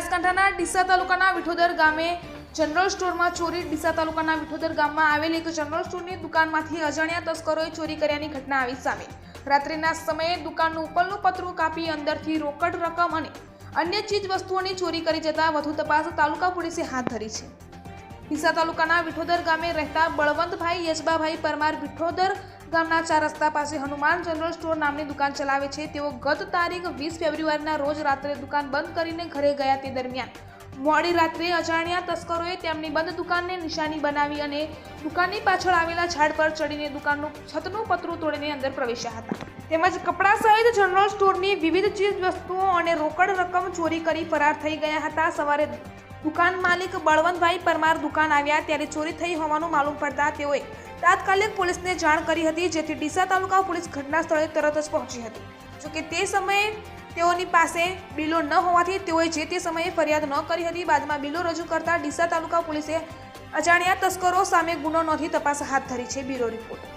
બનાસકાંઠાના ડીસા તાલુકાના વિઠોદર ગામે જનરલ સ્ટોરમાં ચોરી ડીસા તાલુકાના વિઠોદર ગામમાં આવેલી એક જનરલ સ્ટોરની દુકાનમાંથી અજાણ્યા તસ્કરોએ ચોરી કર્યાની ઘટના આવી સામે. રાત્રિના સમયે દુકાનનું ઉપરનું પતરું કાપી અંદરથી રોકડ રકમ અને અન્ય ચીજ વસ્તુઓની ચોરી કરી જતા વધુ તપાસ તાલુકા પોલીસે હાથ ધરી છે. ડીસા તાલુકાના વિઠોદર ગામે રહેતા બળવંતભાઈ યજબાભાઈ પરમાર વિઠોદર ગામના ચાર રસ્તા પાસે હનુમાન જનરલ સ્ટોર નામની દુકાન ચલાવે છે. તેઓ ગત તારીખ વીસ ફેબ્રુઆરીના રોજ રાત્રે દુકાન બંધ કરીને ઘરે ગયા તે દરમિયાન. મોડી રાત્રે અજાણ્યા તસ્કરોએ તેમની બંધ દુકાનને નિશાની બનાવી અને દુકાનની પાછળ આવેલા ઝાડ પર ચડીને દુકાનનું છતનું પતરું તોડીને અંદર પ્રવેશ્યા હતા. તેમજ કપડાં સહિત જનરલ સ્ટોરની વિવિધ ચીજ વસ્તુઓ અને રોકડ રકમ ચોરી કરી ફરાર થઈ ગયા હતા. સવારે દુકાન માલિક બળવંતભાઈ પરમાર દુકાન આવ્યા ત્યારે ચોરી થઈ હોવાનું માલુમ પડતા તેઓએ તાત્કાલિક પોલીસને જાણ કરી હતી, જેથી ડીસા તાલુકા પોલીસ ઘટના સ્થળે તરત જ પહોંચી હતી. જોકે તે સમયે તેઓની પાસે બિલો ન હોવાથી તેઓએ જે તે સમયે ફરિયાદ ન કરી હતી, બાદમાં બિલો રજૂ કરતા ડીસા તાલુકા પોલીસે અજાણ્યા તસ્કરો સામે ગુનો નોંધી તપાસ હાથ ધરી છે. Bureau report.